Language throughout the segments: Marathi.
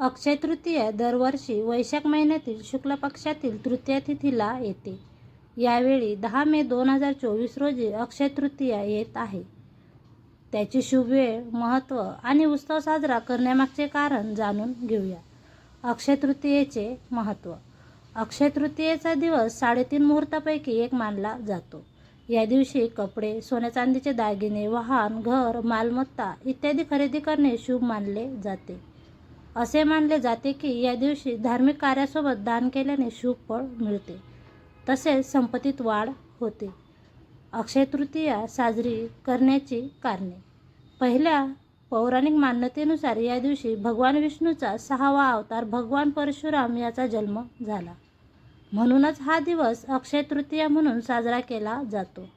अक्षय तृतीया दरवर्षी वैशाख महिन्यातील शुक्ल पक्षातील तृतीया तिथीला येते. यावेळी दहा मे दोन हजार चोवीस रोजी अक्षय तृतीया येत आहे. त्याची शुभ वेळ महत्त्व आणि उत्सव साजरा करण्यामागचे कारण जाणून घेऊया. अक्षय तृतीयेचे महत्त्व. अक्षय तृतीयेचा दिवस साडेतीन मुहूर्तापैकी एक मानला जातो. या दिवशी कपडे सोन्या चांदीचे दागिने वाहन घर मालमत्ता इत्यादी खरेदी करणे शुभ मानले जाते. असे मानले जाते की या दिवशी धार्मिक कार्यासोबत दान केल्याने शुभ फळ मिळते. तसेच संपत्तीत वाढ होते. अक्षय तृतीया साजरी करण्याची कारणे. पहिल्या पौराणिक मान्यतेनुसार या दिवशी भगवान विष्णूचा सहावा अवतार भगवान परशुराम याचा जन्म झाला. म्हणूनच हा दिवस अक्षय तृतीया म्हणून साजरा केला जातो.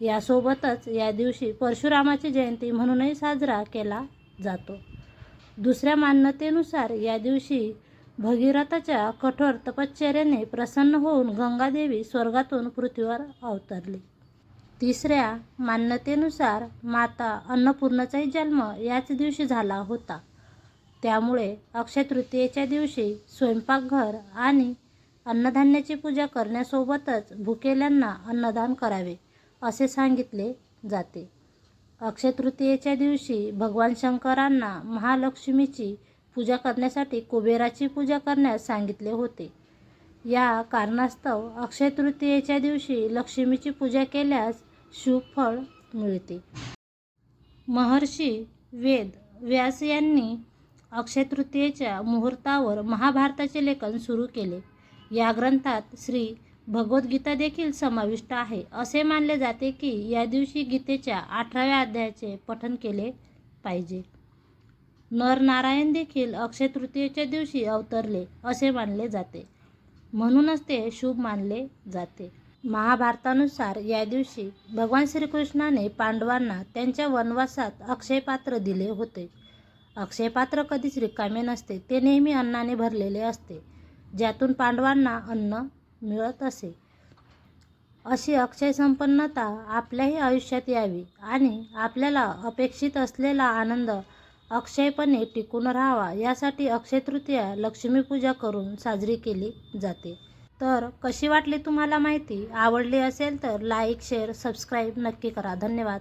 यासोबतच या दिवशी परशुरामाची जयंती म्हणूनही साजरा केला जातो. दुसऱ्या मान्यतेनुसार या दिवशी भगीरथाच्या कठोर तपश्चर्याने प्रसन्न होऊन गंगादेवी स्वर्गातून पृथ्वीवर अवतरली. तिसऱ्या मान्यतेनुसार माता अन्नपूर्णाचाही जन्म याच दिवशी झाला होता. त्यामुळे अक्षय तृतीयेच्या दिवशी स्वयंपाकघर आणि अन्नधान्याची पूजा करण्यासोबतच भुकेल्यांना अन्नदान करावे असे सांगितले जाते. अक्षय तृतीयेच्या दिवशी भगवान शंकरांना महालक्ष्मीची पूजा करण्यासाठी कुबेराची पूजा करण्यास सांगितले होते. या कारणास्तव अक्षय तृतीयेच्या दिवशी लक्ष्मीची पूजा केल्यास शुभ फळ मिळते. महर्षी वेद व्यास यांनी अक्षय तृतीयेच्या मुहूर्तावर महाभारताचे लेखन सुरू केले. या ग्रंथात श्री भगवद्गीता देखील समाविष्ट आहे. असे मानले जाते की या दिवशी गीतेच्या अठराव्या अध्यायाचे पठन केले पाहिजे. नर नारायण देखील अक्षय तृतीयेच्या दिवशी अवतरले असे मानले जाते. म्हणूनच ते शुभ मानले जाते. महाभारतानुसार या दिवशी भगवान श्रीकृष्णाने पांडवांना त्यांच्या वनवासात अक्षयपात्र दिले होते. अक्षयपात्र कधीच रिकामे नसते ते नेहमी अन्नाने भरलेले असते. ज्यातून पांडवांना अन्न मिळत असे. अशी अक्षय संपन्नता आपल्याही आयुष्यात यावी आणि आपल्याला अपेक्षित असलेला आनंद अक्षयपणे टिकून राहावा यासाठी अक्षय तृतीया लक्ष्मीपूजा करून साजरी केली जाते. तर कशी वाटली तुम्हाला माहिती? आवडली असेल तर लाईक शेअर सबस्क्राईब नक्की करा. धन्यवाद.